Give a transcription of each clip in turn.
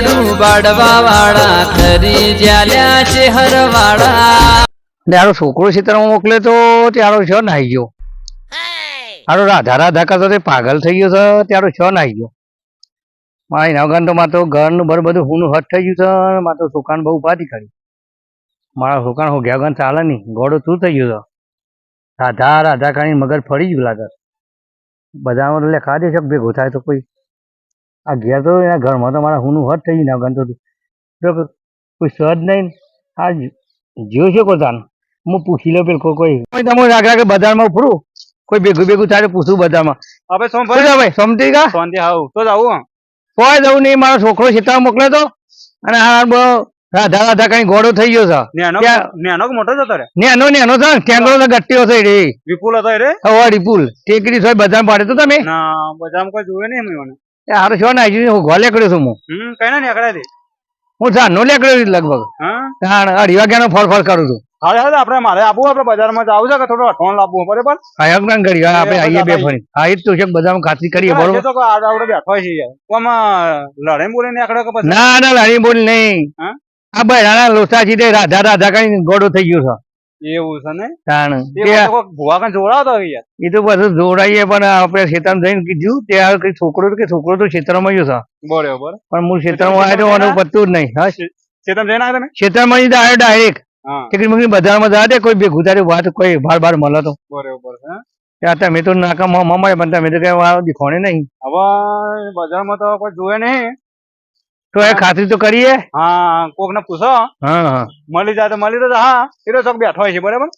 આડું બાડવા વાળા ખરી જ્યાલ્યા છે હરવાળા આરો છોકરો ખેતરમાં મોકલે તો ત્યારો છ નાઈ ગયો. આરો રાધા રાધા કરતો તે પાગલ થઈ ગયો છે, ત્યારો છ નાઈ ગયો. મારા એના વગર તો મારે તો ઘરનું બર બધું હુનું હટ થઈ ગયું છે મારે તો સુકાન બહુ ઉપાધી કરી. મારા સુકાન હું ગયા વગર ચાલે નહીં ગોળો તું થઈ ગયો છે? રાધા રાધા કાઢી મગર ફરી ગયું લાગે બધામાં લે ખાધે છે, ભેગો થાય તો કોઈ. આ ઘેર તો એના ઘરમાં તો મારા હું હટ થઈ ગયું ના વગર તો કોઈ સહજ નહીં આ જ્યો છે પોતાનું. હું પૂછી લો પેલો કોઈ તમે રાખ કે બજારમાં ફરું કોઈ ભેગું ભેગું થાય પૂછું બધામાં હવે છે ભાઈ સમજી ગયા શાંતિ હાવ તો જાવું કોઈ જવું નહીં મારો છોકરો છેતા મોકલે તો. અને આ બહુ રાધા રાધા કઈ ઘોડો થઈ ગયો છે. નેનો નેનો મોટો જતો રે? નેનો નેનો છે તો ગટ્ટીઓ થઈ રે વિપુલ હતો રે? હવાડી વિપુલ ટેકરી હોય બજારમાં પાડે તો તમે? ના બજારમાં કોઈ જોવે નહીં મને હારો છો ને હું ઘોલે કર્યો છું હું. હમ કઈ ના હતી હું સાંજનો લેકડ્યો લગભગ. હા? અઢી વાગ્યાનો ફળ ફળ કરું છું. હા હા આપણે મારે આપવું આપણે બજારમાં જવું છે કે થોડો અઠવાણ લાવવું બરાબર? હા ના કરી હા આપણે આઈએ બે ફરી. હા એ જ તો છે બધા બજારમાં ખાતરી કરીએ બરોબર? તો આવડે બેઠો છે આમાં લડે બોલે નીકળ્યો કે પછી? ના ના લડાઈ બોલ નહીં? આ બૈરાના લોસા સીધે રાધા રાધા કઈ ગોડો થઈ ગયું છે. એવું છે ને? તાણ. એ જોડાતો યાર? તો બધું જોડાઈએ પણ આપણે ખેતરમાં જઈને કીધું કઈ છોકરો કે છોકરો તો ખેતરમાં ગયો છે બરોબર. પણ હું ખેતરમાં આવ્યો તો પતું જ નહીં. હા? ચેતન જઈને આવ્યા ખેતરમાં જ આવ્યો ડાયરેક્ટ હા. ટિકિટ મૂકીને બજારમાં જવા દે કોઈ બે ગુજારી વાત કોઈ ભાર ભાર મળે તો. બરોબર ત્યાં તમે તો નાકા મમાય પણ તમે તો કઈ દીખોણે નહીં. હવે બજારમાં તો કોઈ જોવે નહીં. તો એ ખાતરી તો કરીએ? હા કોક ને પૂછો. હા મળી જાય તો મળી તો જાય. હા એ તો બેઠો હોય છે બરાબર?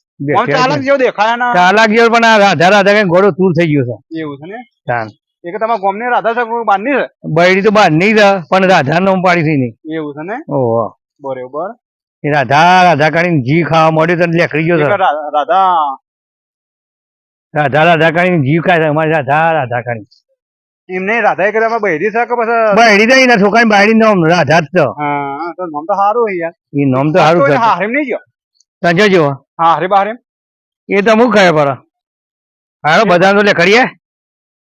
ચાલક જેવો દેખાય ના? ચાલક જેવો પણ આ રાધા રાધા કઈ ઘોડો તૂર થઈ ગયો છે. એવું છે ને? ચાલ. એ કે તમારા ગામની રાધા છે બાંધની છે? બૈરી તો બાંધની જ પણ રાધા નો પાડી થઈ નહીં. એવું છે ને? ઓહો. બરોબર. એ રાધા રાધા કરીને ઘી ખાવા મળ્યું તો લેખડી ગયો છે. રાધા. રાધા રાધા કરીને ઘી ખાય છે અમારી રાધા રાધા કરીને એમને રાધા કર્યા બહેરી છે કે પછી? બૈરી તો એના છોકરાની બાયડી નામ રાધા જ તો હા તો નામ તો સારું હોય યાર. એ નામ તો સારું છે. હારેમ નહીં ગયો? તજો જો હા હરે બારેમ એ તો અમુક કહે પર હારો બધા તો લેખડીએ.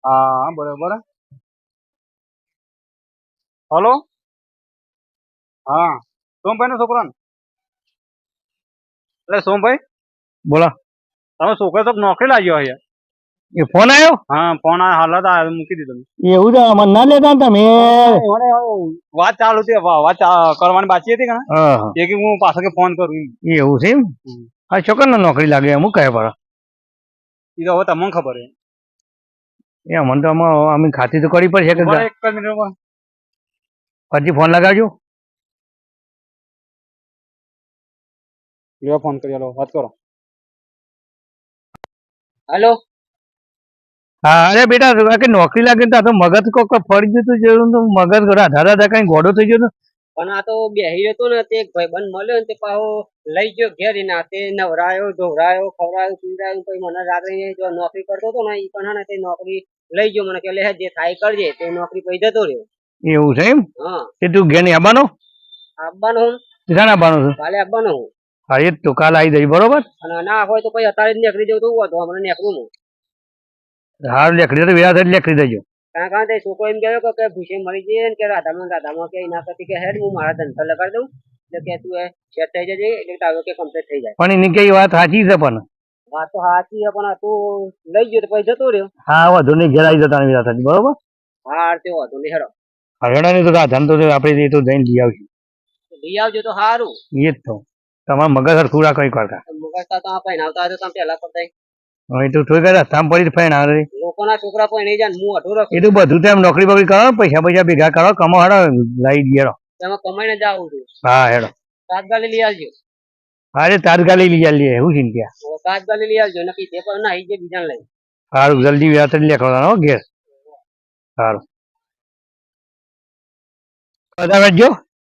હા બરોબર. હલો? હા સોમભાઈ નો? છોકરો એટલે સોમભાઈ? બોલા. તમે છોકરો તો નોકરી લાગ્યો યાર એ ફોન આવ્યો હા ફોન આવ્યો હાલત આ મૂકી દીધો. એવું તો મને ના લેતા ને તમે. વાત ચાલુ હતી વાત કરવાની બાકી હતી કે એ કે હું પાછો કે ફોન કરું એવું છે એમ. હા છોકર નોકરી લાગે એમ હું કહે પર. એ તો હવે તમને ખબર હે એ મને તો અમે ખાતી તો કરી પડશે કે એક જ મિનિટ પછી ફોન લગાવજો. લેવા ફોન કરી હાલો વાત કરો. હલો. હા અરે બેટા કે નોકરી લાગે ને તો આ તો મગજ કોક ફરી ગયું તું જેવું તો મગજ રાધા રાધા કઈ ગોડો થઈ ગયો પણ આ તો બેહી હતો ને તે એક ભાઈબંધ મળ્યો ને તે પાછો લઈ ગયો ઘેર એના તે નવરાયો ધોવરાયો ખવરાયો પીવડાયો પછી મને રાત્રે જો નોકરી કરતો હતો ને એ પણ ને તે નોકરી લઈ ગયો મને કે લે જે થાય કરજે તે નોકરી પછી જતો રહ્યો. એવું છે એમ? હા. તે તું ઘેર નહીં આવવાનો આવવાનો હું ક્યાં આવવાનો છું. કાલે આવવાનો હું. હા એ તો કાલ આવી જઈ બરોબર? અને ના હોય તો પછી અત્યારે જ નીકળી જવું તો હું હતો હમણાં નીકળું હું. હાર લેખડી તો વેરા થઈ લેખડી દેજો કારણ કારણ તે છોકરો એમ કહેતો કે- ભૂસે મળી જઈએ ને કે રાધામાં રાધામાં કે એના કરતી કે હેડ હું મારા ધંધો લગાડી દઉં. એટલે કે તું એ સેટ થઈ જજે એટલે તારો કે કમ્પ્લીટ થઈ જાય. પણ એની કઈ વાત સાચી છે પણ? વાત તો સાચી છે પણ તું લઈ ગયો તો પછી જતો રહ્યો. હા વધુ નહીં ઘેર આવી જતા વેરા બરોબર? હા તે વાંધો નહીં હેડો. હરણા નહીં તો રાધાને તો આપણે એ તો જઈને લઈ આવશું લઈ આવજો તો સારું. એ જ તો. તમારા મગજ હરખું રાખો એક વાર મગજતા તો આપણે પહેરાવતા હતા તમે પહેલા કરતા તો થોડી પડી આવે લોકોના છોકરા પણ જાય હું અઢો રાખું એ તો બધું તેમ નોકરી બકરી કરો પૈસા પૈસા ભેગા કરો કમો હાડો લઈ ગયેલો. તેમાં કમાઈને જ આવું છું. હા હેડો. તાત્કાલિક લઈ આવજો. અરે તાત્કાલિક લઈ આવીએ એવું ચિંતા તો તાત્કાલિક લઈ આવજો નક્કી તે પણ ના આવી જાય બીજાને લઈ. સારું જલ્દી વ્યાસ લેખવાનો હો ઘેર. સારું બધા વેચજો.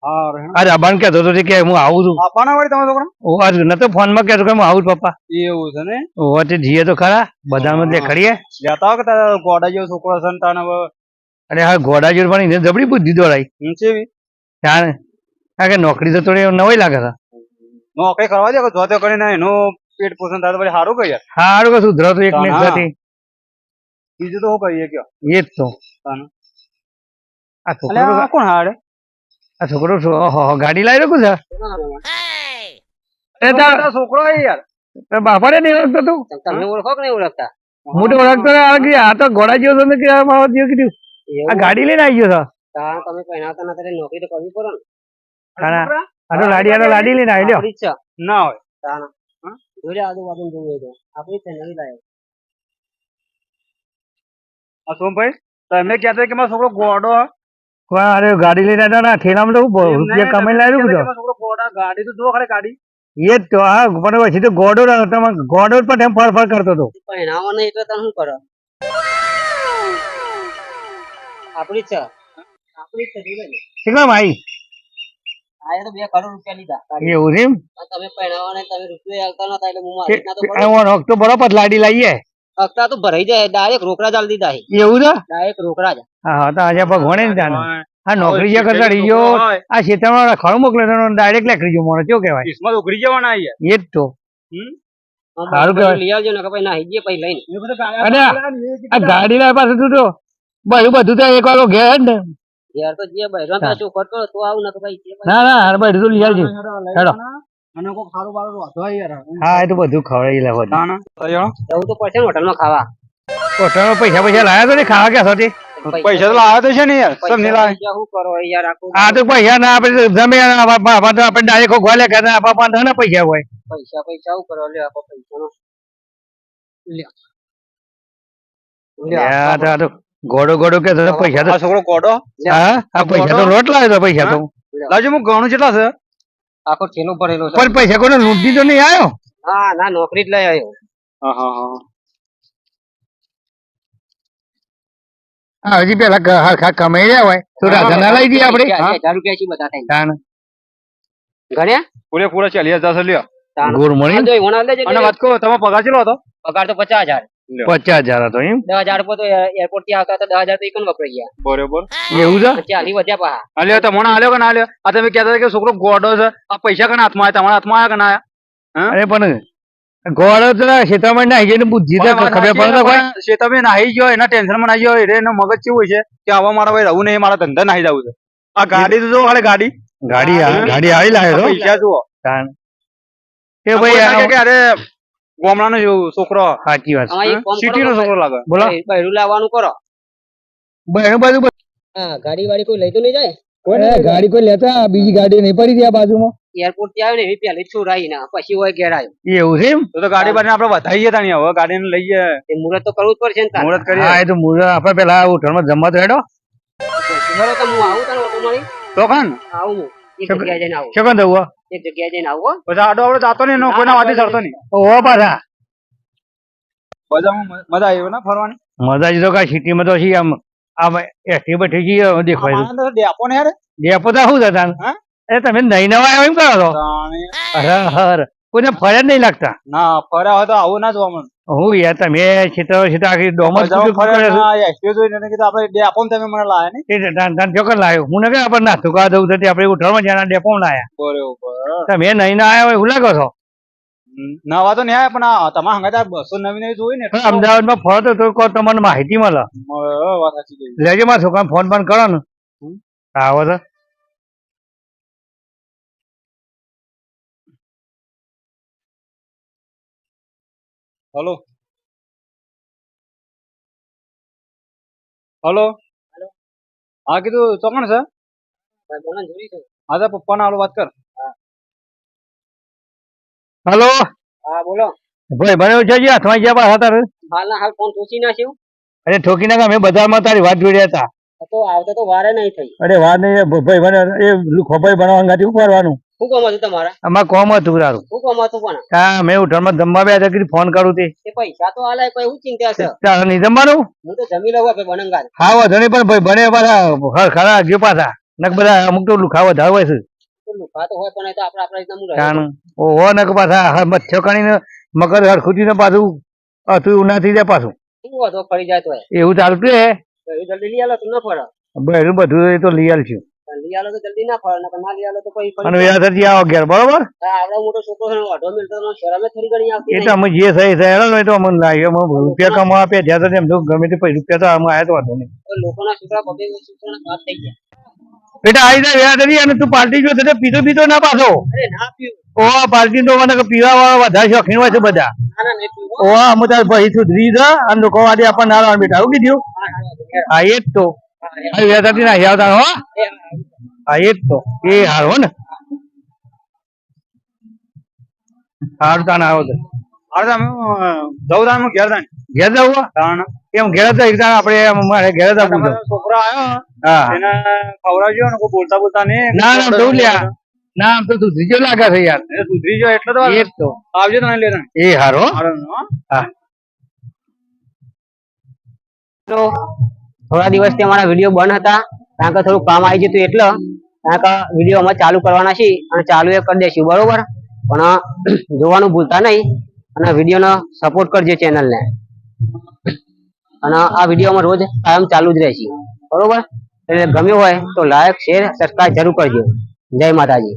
અરે અબાન કેતો હતો કે હું આવું છું. આપવાના વાળી તમારો છોકરો ઓ આજ નતો ફોનમાં કેતો કે હું આવું છું પપ્પા. એવું છે ને? ઓ તે જીએ તો ખરા. બધામાં લેખડીએ ખડીએ હો કે તારા ગોડા જેવો છોકરો છે ને તાને અને હા ગોડા જોડ પણ એને જબડી બુદ્ધિ દોડાઈ. ઊંચી એવી. જાણે કારણ કે નોકરી તો થોડી નવાઈ લાગે છે. નોકરી કરવા દે કે જોતે કરીને એનું પેટ પોષણ થાય તો પછી સારું કહીએ. સારું કે સુધરો તો એક મિનિટ એક બીજું તો શું કહીએ કયો? એ જ તો. આ છોકરો કોણ હાડે આ છોકરો ગાડી લાવી રાખું છે? એ તાર તારો છોકરો યાર. તાર બાપાને નહીં ઓળખતો તું? તમે ઓળખો કે નહીં ઓળખતા? હું તો ઓળખતો આ તો ઘોડા જેવો છે ને કે આ મારો જેવો કીધું. આ ગાડી લઈને આવી ગયો છે. તમે પહેણાવતા નથી નોકરી તો કરવી પડે ને. આ તો લાડી આ તો લાડી લઈને આવી લ્યો છે. ના હોય. તાણ જોડે આજુબાજુ જોવું હોય આપણી જ છે આ સોમભાઈ તમે કહેતા કે મારો છોકરો ગોડો અરે ગાડી લઈને આવ્યા ને ઠેલામાં તો રૂપિયા કમાઈ લાવ્યો બધો? ગોડો તો જો ખરે ગાડી. એ જ તો હા પણ પછી તો ગોડો તમે ગોડો પણ એમ ફર ફર કરતો હતો. પહેરાવો નહીં એટલે તમે શું કરો? આપણી છે. આપણી છે જોડે કેટલા ભાઈ તો બે કરોડ રૂપિયા લીધા એવું છે એમ? તમે પહેરાવો ને તમે રૂપિયા આલતા નતા એટલે હું મારી તો બરોબર. લાડી લાવીએ હપ્તા તો ભરાઈ જાય. ડાયરેક્ટ રોકડા ચાલ દીધા છે. એવું છે? ડાયરેક્ટ રોકડા જ. હા હા તો આજે ભગવાને ને ત્યાં આ નોકરી જે કરતા રહી ગયો. હોય. આ ક્ષેત્રમાં ખરું મોકલે ડાયરેક્ટ લેખરી ગયો મને શું કહેવાય? કિસ્મત ઉઘરી જવાના એ જ તો. સારું કહેવાય. લઈ આવજો ને કે ભાઈ ના પછી લઈને. આ- ગાડી લાવ્યા પાસે તું તો. બધું બધું તો એક વાળો ઘેર ને. તો જે ભાઈ તો આવું ને કે ભાઈ જે ના ના હાર બધું તો લઈ આવજો. હેડો. અને કોક સારું બારું વાંધો યાર. હા એ તો બધું ખવડાવી લેવો તાણા. જવું તો પડશે ને હોટલમાં ખાવા. હોટલમાં પૈસા પૈસા લાયા તો ને ખાવા ક્યાં સુધી પૈસા તો લાવ્યા તો છે ને યાર સમ નહીં લાવે પૈસા શું કરો યાર આ તો પૈસા ના આપણે જમે આપણે આપણે ડાયરેક્ટ ગોલે કરે આપણા પાસે ના પૈસા હોય. પૈસા પૈસા શું કરો લે આપો પૈસા તો ગોડો ગોડો કે પૈસા તો આ છોકરો ગોડો? હા આ પૈસા તો લોટ લાવ્યો તો પૈસા તો. લાવજો હું ઘણું કેટલા છે? આખો થેલો ભરેલો છે. પણ પૈસા કોને લૂંટ તો નહીં આવ્યો? હા ના નોકરી જ લઈ આવ્યો. હા હા હા હા હજી પેલા હરખા કમાઈ રહ્યા હોય. તો રાધા ના લઈ દઈએ આપડે હજાર કે રૂપિયા છે બધા થાય ગણ્યા પૂરે પૂરા ચાલીસ હજાર લ્યો. વણા લેજે અને વાત કહો તમે પગાર ચેલો હતો? પગાર તો પચાસ હજાર. પચાસ હજાર હતો એમ? દસ હજાર તો એરપોર્ટથી આવતા દસ હજાર તો એકન વપરાઈ ગયા. બરોબર. એવું છે? ચાલી વધ્યા પાહા હાલ્યો તમને હાલ્યો કે ના હાલ્યો? આ તમે કહેતા કે છોકરો ગોડો છે. આ પૈસા કના હાથમાં આવ્યા? તમારા હાથમાં આવ્યા કે ના આવ્યા? અરે પણ ગોળો તો ક્ષેત્રમાં ના ગયો બુદ્ધિ તો ખબર પડે કોઈ. પણ નાહી ગયો એના ટેન્શનમાં નાહી ગયો એટલે એનો મગજ કેવું હોય છે કે આવા મારા ભાઈ રહું નહીં મારા ધંધા નાહી જવું છે. આ ગાડી તો જો હાલે ગાડી. ગાડી ગાડી આવી લાવ્યો પૈસા જુઓ. કે ભાઈ અરે ગામડાનો છોકરો. સાચી વાત. સિટી નો છોકરો લાગે. બોલો. બહેરું લાવવાનું કરો. બહેરું બાજુ હા ગાડી વાડી કોઈ લઈ તો નહીં જાય ગાડી કોઈ લેતા બીજી ગાડી નહીં પડી ત્યાં બાજુમાં. એરપોર્ટથી આવ્યો ને એવી પેલી છોરાઈ ના પછી હોય ઘેર આવ્યો એવું છે એમ? તો તો ગાડી બાને આપડે વધારીએ તાણી હવે ગાડી ને લઈએ એ મુહૂર્ત તો કરવું જ પડશે ને તાર. મુહૂર્ત કરીએ. હા એ તો મુહૂર્ત આપડે પેલા હોટલમાં જમવા તો હેડો. તો હું આવું તને ઓટો મારી તો કાન આવું એક જગ્યાએ જઈને આવું. શું દઉં એક જગ્યાએ જઈને આવું. હો. આડો આપણે જાતો નહીં કોઈના વાતે ચડતો નહીં. ઓ પાછા મજા આવી ને ફરવાની? મજા જ તો આમ આમ એસટી બેઠી જઈએ દેખાય ડેપો ને યાર. ડેપો તો શું થતા? હા? એ તમે નહીં નવા આવ્યા એમ કરો છો હર અરે હર. કોઈને જ નહીં લાગતા? ના ફર્યા હોય તો આવું ના જોવા મળે. હું યાર તમે ક્ષેત્ર ક્ષેત્ર આખી ના, ને આપણે ડેપોમાં તમે મને લાયા ને તાન ચોકર લાવ્યો હું નકે આપણે નાસ્તો કરવા દઉં થતી આપડે આપણે હોટલમાં જ્યાં ડેપો લાયા બરોબર. તમે નહીં ના આવ્યા હોય હું લાગો છો? નવા તો નહીં પણ આ તમારા હંગાત બસો નવી નવી જોઈ ને અમદાવાદમાં ફરતો તો તમને માહિતી મળે. લેજો મારા છોકરાને ફોન પણ કરો ને. આવો તો. હલો હલો હા કીધું ચોકણ છે? ને હા તો પપ્પાને હાલો વાત કર. હલો? હા બોલો. ભાઈ બને છે જ્યાં અથવા ગયા પાછા તારે હાલ ના હાલ ફોન ઠોકી નાખ્યું અરે ઠોકી નાખા મેં બજારમાં તારી વાત જોડ્યા હતા. તો આવતા તો વારે નહીં થઈ. અરે વાત નહીં ભાઈ બને એ ખોભાઈ બનાવવા ગાડી કરવાનું શું કામ હતું તમારા? આમાં કોમ હતું તારું. શું કામ હતું પણ હા મેં ઉઠણમાં જમવા બેઠા કીધું ફોન કરું તે. એ પૈસા તો આલે કોઈ હું ચિંતા છે? તારે નહીં જમવાનું? હું તો જમી લઉં ભાઈ બનંગાર હા વાંધો નહીં પણ ભાઈ બને પાછા ખરા ગયો પાછા. નક બધા અમુક તો લુખા વધારે હોય છે. લુખા તો હોય પણ એ તો આપણે આપણા રીતના હું રહ્યો ઓહો નક પાછા હા મચ્છર કણીને મગર હરખુટીને પાછું હતું એવું ના થઈ જાય પાછું. શું ફરી જાય તો એવું ચાલતું હે? જલ્દી લઈ આલો તો ન ફરે. બધું એ તો લઈ આલશું લઈ આલો તો જલ્દી ના ફરે નકર ના લઈ આલો તો પછી ફરી અને જાય. આવો ઘેર બરોબર? આવડો મોટો છોકરો છે ને મિલતો તો શરમે થોડી ઘણી આવતી એ તો અમે જે સહી સહી હેડો તો અમને લાગે અમે રૂપિયા કમાવા આપ્યા જ્યાં તો એમ તો ગમે તે પૈસા રૂપિયા તો આમાં આવ્યા તો વાંધો નહીં. લોકોના છોકરા બબે છોકરાના બાપ થઈ ગયા. બેટા આવી જાય વ્યાજ અને તું પાર્ટી જો તો પીતો પીતો ના પાછો. અરે ના પીવું ઓ પાર્ટી તો મને પીવા વાળા વધારે શોખીન હોય છે બધા. ઓહા અમે તાર ભાઈ સુધરી જા અને લોકો વાળી આપણને ના બેટા આવું કીધું. હા એ જ તો. આ વ્યાજ હતી ના આવતા હો. હા. એ જ તો. એ હાર હો ને. હારતા ના આવો તો. હારતા તમે જવું તાણ હું ઘેર તાણ ઘેર જવું? તાણ. એમ ઘેર જ એક આપણે મારે ઘેર આવવું છોકરો આવ્યો હા. એને ખવડાવજો ને કોઈ બોલતા બોલતા ને ના ના લ્યા ના આમ તો સુધરી ગયો લાગે છે યાર. એ સુધરી ગયો એટલે તો એ તો. આવજો તને લેતા એ હારો હારો, હા. તો થોડા દિવસથી અમારા વીડિયો બંધ હતા. કારણ કે થોડું કામ આવી જતું એટલે. કારણ કે વીડિયો અમે ચાલુ કરવાના છીએ અને ચાલુ એ કરી દઈશું, બરોબર? પણ જોવાનું ભૂલતા નહીં અને વિડીયોનો સપોર્ટ કરજો ચેનલને. અને આ વીડિયો અમે રોજ કાયમ ચાલુ જ રહેશે. બરોબર? એટલે ગમ્યું હોય તો લાઈક શેર સબસ્ક્રાઈબ જરૂર કરજો. જય માતાજી.